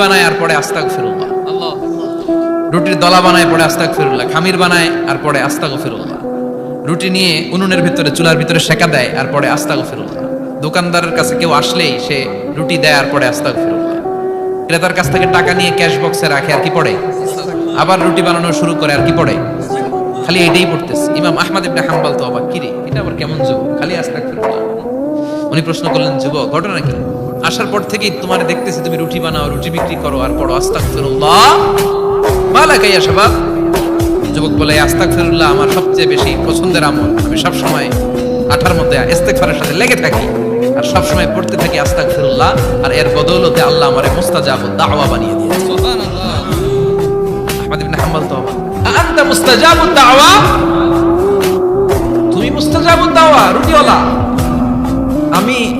বানায় আর পরে আস্তাক ফিরুল্লাহ রুটির দলা বানায় পরে আস্তাক ফিরুল্লাহ খামির বানায় আর পরে আস্তাক ফিরুল্লাহ রুটি নিয়ে উনুনের ভিতরে, চুলার ভিতরে সেকা দেয় আর পরে আস্তাক ফিরুল্লাহ দোকানদারের কাছে কেউ আসলেই সে রুটি দেয় আর পরে আস্তাক ফিরুল্লাহ ক্রেতার কাছ থেকে টাকা নিয়ে ক্যাশ বক্সে রাখে আর কি পড়ে? আবার রুটি বানানো শুরু করে আর কি পড়ে? খালি এটাই পড়তেছে। ইমাম আহমদ ইবনে হাম্বাল তো অবাক। কিরে, এটা আবার কেমন যুবক? খালি আস্তাক ফিরুল্লাহ উনি প্রশ্ন করলেন, যুবক, ঘটনা কি? আসার পর থেকেই তোমার দেখতেছি তুমি রুটি বানাও, রুটি বিক্রি করো, আর পড়ো আস্তাগফিরুল্লাহ। মালা কাইয়া যুবক বলে, আস্তাগফিরুল্লাহ আমার সবচেয়ে বেশি পছন্দের আমল। আমি সব সময় আঠার মধ্যে ইস্তেগফারের সাথে লেগে থাকি আর সব সময় পড়তে থাকি আস্তাগফিরুল্লাহ, আর এর বদৌলতে আল্লাহ আমারে মুস্তাজাব দাওয়া বানিয়ে দিয়েছে। আহমদ ইবনে হাম্বল তো। আনতা মুস্তাজাবুদ দাওয়া? তুমি মুস্তাজাবুদ দাওয়া, রুটিওয়ালা।